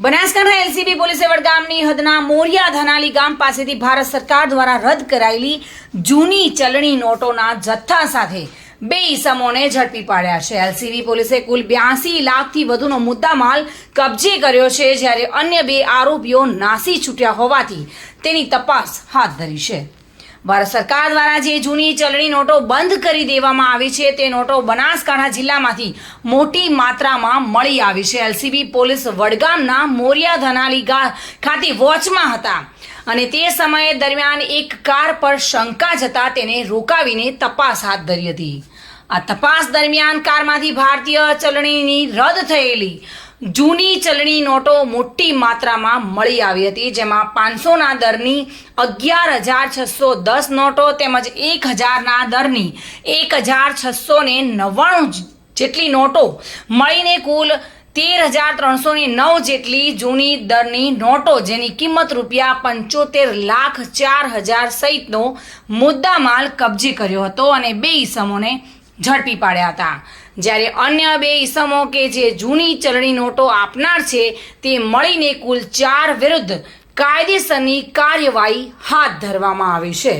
Banaskantha LCB પોલીસે વડગામની હદના મોરિયા ધનાલી ગામ પાસેથી ભારત સરકાર દ્વારા રદ કરાયેલી જૂની ચલણી નોટોના જથ્થા સાથે બે ઈસમોને ઝડપી પાડ્યા છે. એલસીબી પોલીસે કુલ બ્યાસી લાખથી વધુનો મુદ્દામાલ કબજે કર્યો છે જ્યારે અન્ય બે આરોપીઓ નાસી છૂટ્યા હોવાથી તેની તપાસ હાથ ધરી છે. ભારત સરકાર દ્વારા જે જૂની ચલણી નોટો બંધ કરી દેવામાં આવી છે, તે નોટો બનાસકાંઠા જિલ્લામાંથી મોટી માત્રામાં મળી આવી છે. એલસીબી પોલીસ વડગામના મોરિયા ધનાલી ખાતે વોચમાં હતા અને તે સમયે દરમિયાન એક કાર પર શંકા જતા તેને રોકાવીને તપાસ હાથ ધરી હતી. આ તપાસ દરમિયાન કારમાંથી ભારતીય ચલણીની રદ થયેલી જૂની ચલણી નોટો મોટી માત્રામાં મળી આવી હતી, જેમાં પાંચસોના દરની અગિયાર હજાર છસો દસ નોટો તેમજ એક હજારના દરની એક હજાર છસો ને નવ્વાણું જેટલી નોટો મળીને કુલ તેર હજાર ત્રણસો ને નવ જેટલી જૂની દરની નોટો, જેની કિંમત રૂપિયા પંચોતેર લાખ ચાર હજાર સહિતનો મુદ્દામાલ કબજે કર્યો હતો અને બે ઈસમોને ઝડપી પાડ્યા હતા. જ્યારે અન્ય બે ઇસમો કે જે જૂની ચલણી નોટો આપનાર છે, તે મળીને કુલ ચાર વિરુદ્ધ કાયદેસરની કાર્યવાહી હાથ ધરવામાં આવી છે.